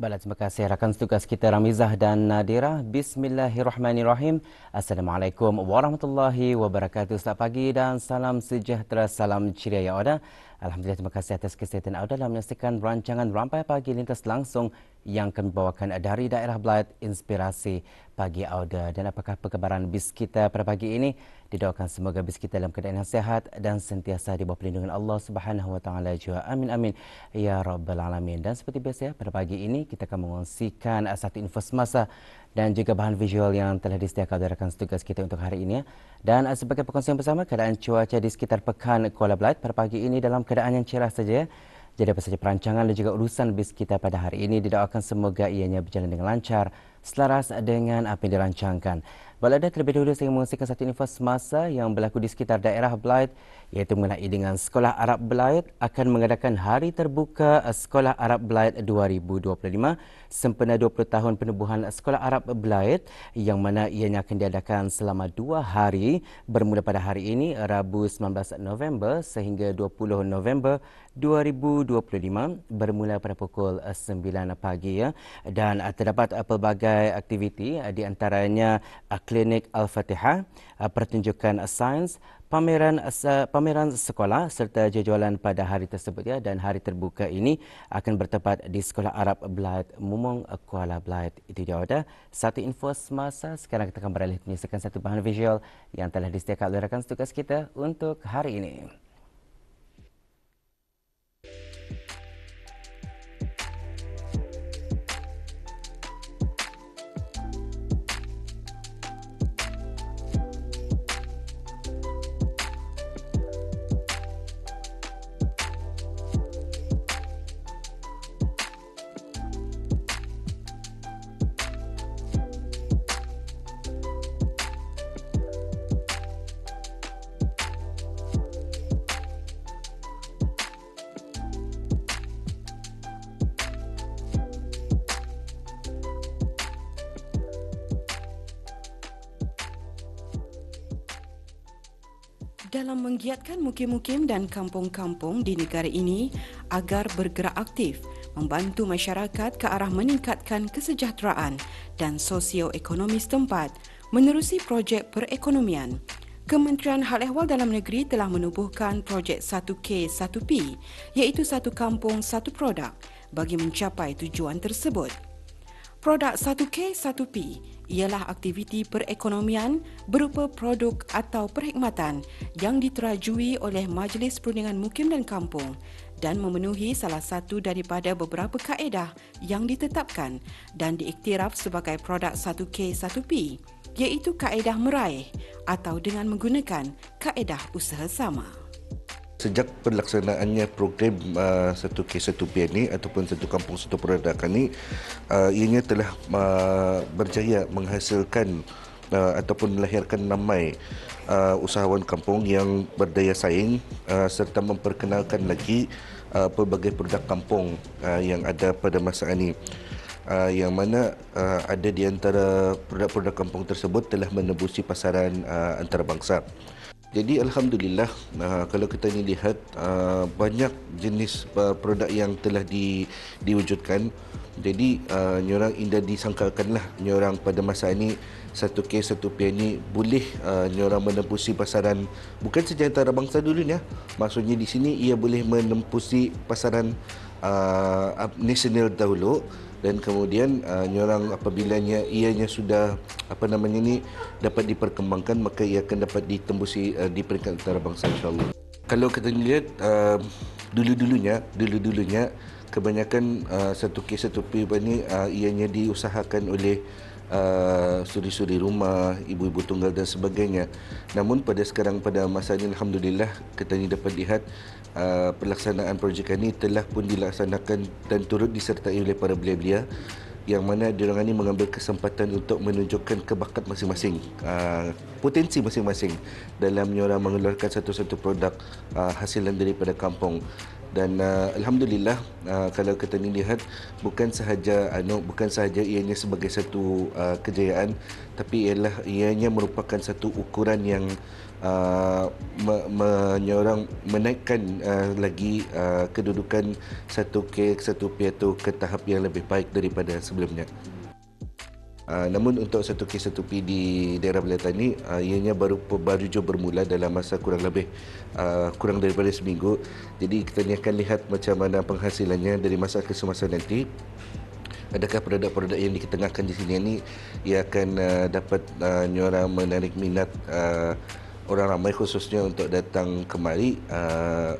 Baiklah, terima kasih rakan tugas kita Ramizah dan Nadira. Bismillahirrahmanirrahim. Assalamualaikum warahmatullahi wabarakatuh. Selamat pagi dan salam sejahtera, salam ceria yang ada. Alhamdulillah, terima kasih atas kesihatan anda dalam menyaksikan rancangan Rampai Pagi Lintas Langsung yang kami bawakan dari daerah Blyth Inspirasi Pagi Auda. Dan apakah perkabaran bis kita pada pagi ini? Didoakan semoga bis kita dalam keadaan yang sehat dan sentiasa di bawah perlindungan Allah Subhanahu Wa Taala juga. Amin amin ya rabbal alamin. Dan seperti biasa pada pagi ini kita akan mengongsikan satu info semasa dan juga bahan visual yang telah disediakan oleh rakan tugas kita untuk hari ini. Dan sebagai perkongsian bersama keadaan cuaca di sekitar pekan Kuala Belait pada pagi ini dalam keadaan yang cerah saja. Jadi apa saja perancangan dan juga urusan bis kita pada hari ini didoakan semoga ianya berjalan dengan lancar selaras dengan apa yang dirancangkan. Balada terlebih dahulu saya mengungsikan satu info semasa yang berlaku di sekitar daerah Blyth iaitu mengenai dengan Sekolah Arab Blyth akan mengadakan Hari Terbuka Sekolah Arab Blyth 2025 sempena 20 tahun penubuhan Sekolah Arab Blyth yang mana ianya akan diadakan selama dua hari bermula pada hari ini Rabu 19 November sehingga 20 November 2025 bermula pada pukul 9 pagi ya dan terdapat pelbagai aktiviti di antaranya klinik Al-Fatihah, uh, pertunjukan sains, pameran pameran sekolah serta jadualan pada hari tersebut ya dan hari terbuka ini akan bertepat di Sekolah Arab Blyth Mumong Kuala Blyth. Itu dia ada satu info semasa. Sekarang kita akan beralih menyaksikan satu bahan visual yang telah disediakan oleh rakan tugas kita untuk hari ini. Dalam menggiatkan mukim-mukim dan kampung-kampung di negara ini agar bergerak aktif membantu masyarakat ke arah meningkatkan kesejahteraan dan sosioekonomi setempat menerusi projek perekonomian. Kementerian Hal Ehwal Dalam Negeri telah menubuhkan projek 1K 1P iaitu satu kampung satu produk bagi mencapai tujuan tersebut. Produk 1K 1P ialah aktiviti perekonomian berupa produk atau perkhidmatan yang diterajui oleh Majlis Perundingan Mukim dan Kampung dan memenuhi salah satu daripada beberapa kaedah yang ditetapkan dan diiktiraf sebagai produk 1K 1P iaitu kaedah meraih atau dengan menggunakan kaedah usaha sama. Sejak perlaksanaannya program uh, satu kes satu p ini ataupun satu kampung satu produk ini, uh, ianya telah uh, berjaya menghasilkan uh, ataupun melahirkan namai uh, usahawan kampung yang berdaya saing uh, serta memperkenalkan lagi uh, pelbagai produk kampung uh, yang ada pada masa ini. Uh, yang mana uh, ada di antara produk-produk kampung tersebut telah menembusi pasaran uh, antarabangsa. Jadi alhamdulillah uh, kalau kita ni lihat uh, banyak jenis uh, produk yang telah di, diwujudkan. Jadi uh, nyorang indah disangkakanlah nyorang pada masa ini satu kes satu P ini boleh uh, nyorang menempusi pasaran bukan saja antara bangsa dulu ya. Maksudnya di sini ia boleh menempusi pasaran uh, nasional dahulu dan kemudian uh, nyorang apabila ianya sudah apa namanya ni dapat diperkembangkan maka ia akan dapat ditembusi uh, di peringkat antarabangsa insyaallah. Kalau kita lihat uh, dulu-dulunya dulu-dulunya kebanyakan uh, satu kes satu P ini uh, ianya diusahakan oleh uh, suri-suri rumah, ibu-ibu tunggal dan sebagainya. Namun pada sekarang pada masa ini alhamdulillah kita ni dapat lihat uh, pelaksanaan projek ini telah pun dilaksanakan dan turut disertai oleh para belia-belia yang mana diorang ini mengambil kesempatan untuk menunjukkan kebakat masing-masing uh, potensi masing-masing dalam diorang mengeluarkan satu-satu produk uh, hasilan daripada kampung dan uh, alhamdulillah uh, kalau kita ni lihat bukan sahaja anu bukan sahaja ianya sebagai satu uh, kejayaan tapi ialah ianya merupakan satu ukuran yang uh, me- menyorang menaikkan uh, lagi uh, kedudukan satu K satu P itu ke tahap yang lebih baik daripada sebelumnya. Uh, namun untuk satu kes P di daerah Belatan ini, uh, ianya baru baru je bermula dalam masa kurang lebih uh, kurang daripada seminggu. Jadi kita ni akan lihat macam mana penghasilannya dari masa ke semasa nanti. Adakah produk-produk yang diketengahkan di sini ini ia akan uh, dapat uh, nyorang menarik minat uh, orang ramai khususnya untuk datang kemari. Uh,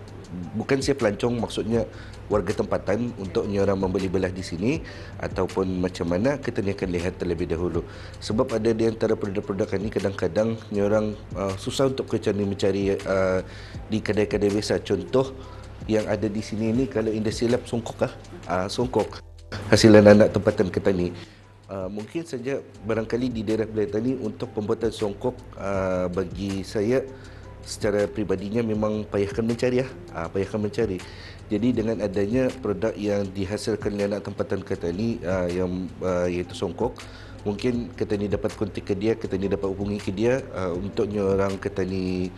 bukan saya pelancong maksudnya warga tempatan untuk orang membeli belah di sini ataupun macam mana kita ni akan lihat terlebih dahulu. Sebab ada di antara produk-produk ini kadang-kadang orang uh, susah untuk ni mencari uh, di kedai-kedai biasa. Contoh yang ada di sini ni kalau industri lab songkok ah uh, songkok. Hasilan anak tempatan kita ni. Uh, mungkin saja barangkali di daerah Belatani untuk pembuatan songkok uh, bagi saya secara pribadinya memang payahkan mencari ya, ha, payahkan mencari. Jadi dengan adanya produk yang dihasilkan oleh anak tempatan kata ni uh, yang uh, iaitu songkok, mungkin kata dapat kontak ke dia, kata dapat hubungi ke dia uh, untuk orang kata ni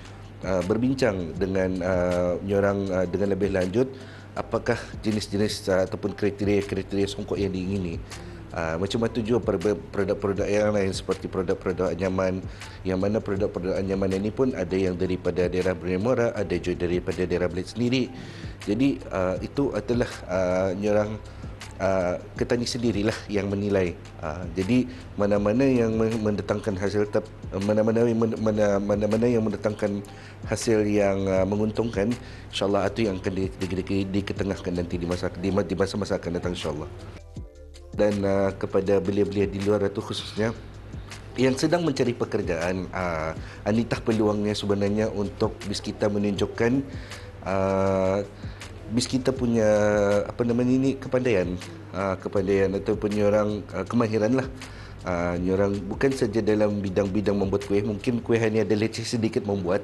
berbincang dengan uh, orang uh, dengan lebih lanjut apakah jenis-jenis ataupun kriteria-kriteria songkok yang diingini. Uh, macam itu juga produk-produk yang lain seperti produk-produk anyaman yang mana produk-produk anyaman ini pun ada yang daripada daerah Brunei ada juga daripada daerah Bled sendiri. Jadi uh, itu adalah uh, nyerang uh, ketani sendirilah yang menilai. Uh, jadi mana-mana yang mendatangkan hasil tep, mana-mana mana-mana yang mendatangkan hasil yang uh, menguntungkan insyaallah itu yang akan diketengahkan nanti di masa di masa-masa akan datang insyaallah dan uh, kepada belia-belia di luar itu khususnya yang sedang mencari pekerjaan uh, anitah peluangnya sebenarnya untuk bis kita menunjukkan uh, bis kita punya apa namanya ini kepandaian. Uh, kepandaian ataupun orang uh, kemahiran lah. Uh, orang bukan saja dalam bidang-bidang membuat kuih mungkin kuih hanya ada leceh sedikit membuat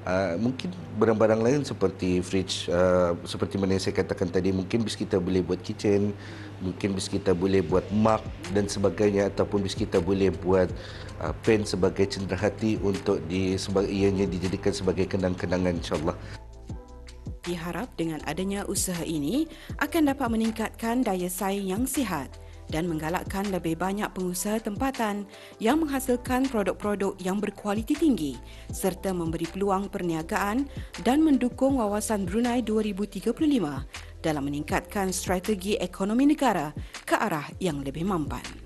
Uh, mungkin barang-barang lain seperti fridge uh, seperti mana yang saya katakan tadi mungkin bis kita boleh buat kitchen mungkin bis kita boleh buat mug dan sebagainya ataupun bis kita boleh buat uh, pen sebagai cenderahati untuk di ianya dijadikan sebagai kenang-kenangan insyaallah. Diharap dengan adanya usaha ini akan dapat meningkatkan daya saing yang sihat dan menggalakkan lebih banyak pengusaha tempatan yang menghasilkan produk-produk yang berkualiti tinggi serta memberi peluang perniagaan dan mendukung wawasan Brunei 2035 dalam meningkatkan strategi ekonomi negara ke arah yang lebih mampan.